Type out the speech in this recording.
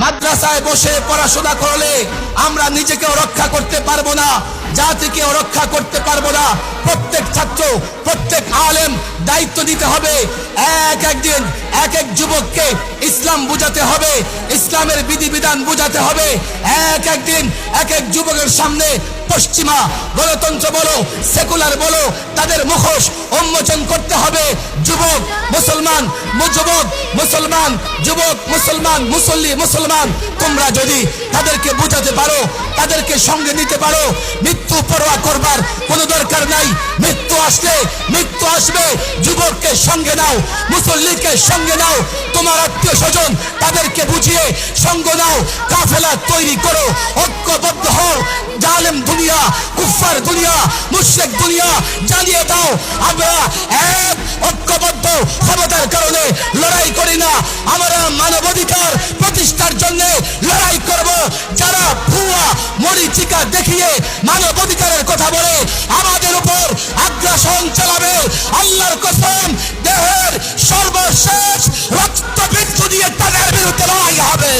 মাদ্রাসায় বসে পড়াশোনা করলে আমরা নিজেকেও রক্ষা করতে পারব না, জাতিকেও রক্ষা করতে পারব না। প্রত্যেক ছাত্র, প্রত্যেক আলেম দায়িত্ব দিতে হবে। এক একদিন এক এক যুবককে ইসলাম বুঝাতে হবে, ইসলামের বিধিবিধান বুঝাতে হবে। এক একদিন এক এক যুবকের সামনে পশ্চিমা গণতন্ত্র বলো, সেকুলার বলো, তাদের মুখোশ উন্মোচন করতে হবে। যুবক মুসলমান যুবক মুসলমান যুবক, মুসলমান, মুসল্লি, মুসলমান, তোমরা যদি তাদেরকে বুঝাতে পারো, তাদেরকে সঙ্গে নিতে পারো, মৃত্যু পরোয়া করবার কোনো দরকার নাই। মৃত্যু আসলে, মৃত্যু আসবে, যুবককে সঙ্গে নাও, মুসল্লিকে সঙ্গে নাও, তোমার আত্মীয় স্বজন তাদেরকে বুঝিয়ে সঙ্গ নাও, কাফেলা তৈরি করো, ঐক্যবদ্ধ হও, জালেম দুনিয়া কুফার দুনিয়া, মুশরিক দুনিয়া, জানিয়ে দাও, আমরা অধিকার কারণে লড়াই করি না। আমরা মানবাধিকার প্রতিষ্ঠার জন্য লড়াই করব। যারা ভুয়া মরিচিকা দেখিয়ে মানব অধিকারের কথা বলে, আমাদের উপর আগ্রাসন চালাবে। আল্লাহর কসম, দেহের সর্বশেষ রক্তবিন্দু দিয়ে তাদের বিরুদ্ধে লড়াই হবে।